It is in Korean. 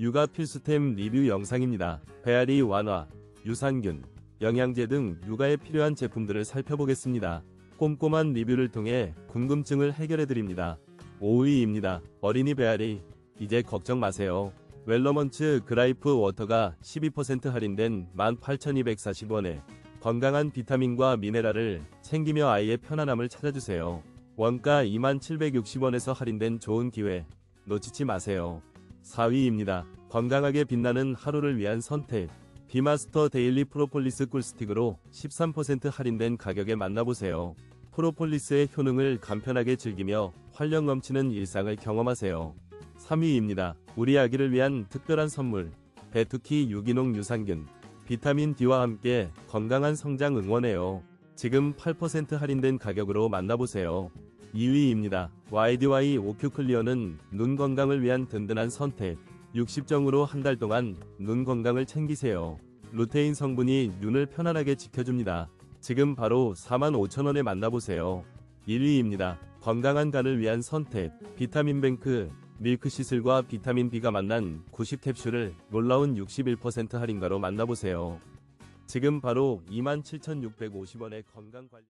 육아 필수템 리뷰 영상입니다. 배앓이 완화, 유산균, 영양제 등 육아에 필요한 제품들을 살펴보겠습니다. 꼼꼼한 리뷰를 통해 궁금증을 해결해드립니다. 5위입니다. 어린이 배앓이. 이제 걱정 마세요. 웰러먼츠 그라이프 워터가 12% 할인된 18,240원에 건강한 비타민과 미네랄을 챙기며 아이의 편안함을 찾아주세요. 원가 2760원에서 할인된 좋은 기회 놓치지 마세요. 4위입니다. 건강하게 빛나는 하루를 위한 선택. 비마스터 데일리 프로폴리스 꿀스틱으로 13% 할인된 가격에 만나보세요. 프로폴리스의 효능을 간편하게 즐기며 활력 넘치는 일상을 경험하세요. 3위입니다. 우리 아기를 위한 특별한 선물. 베투키 유기농 유산균. 비타민 D와 함께 건강한 성장 응원해요. 지금 8% 할인된 가격으로 만나보세요. 2위입니다. YDY 오큐 클리어는 눈 건강을 위한 든든한 선택. 60정으로 한 달 동안 눈 건강을 챙기세요. 루테인 성분이 눈을 편안하게 지켜줍니다. 지금 바로 45,000원에 만나보세요. 1위입니다. 건강한 간을 위한 선택. 비타민 뱅크, 밀크시슬과 비타민 B가 만난 90캡슐을 놀라운 61% 할인가로 만나보세요. 지금 바로 27,650원의 건강관리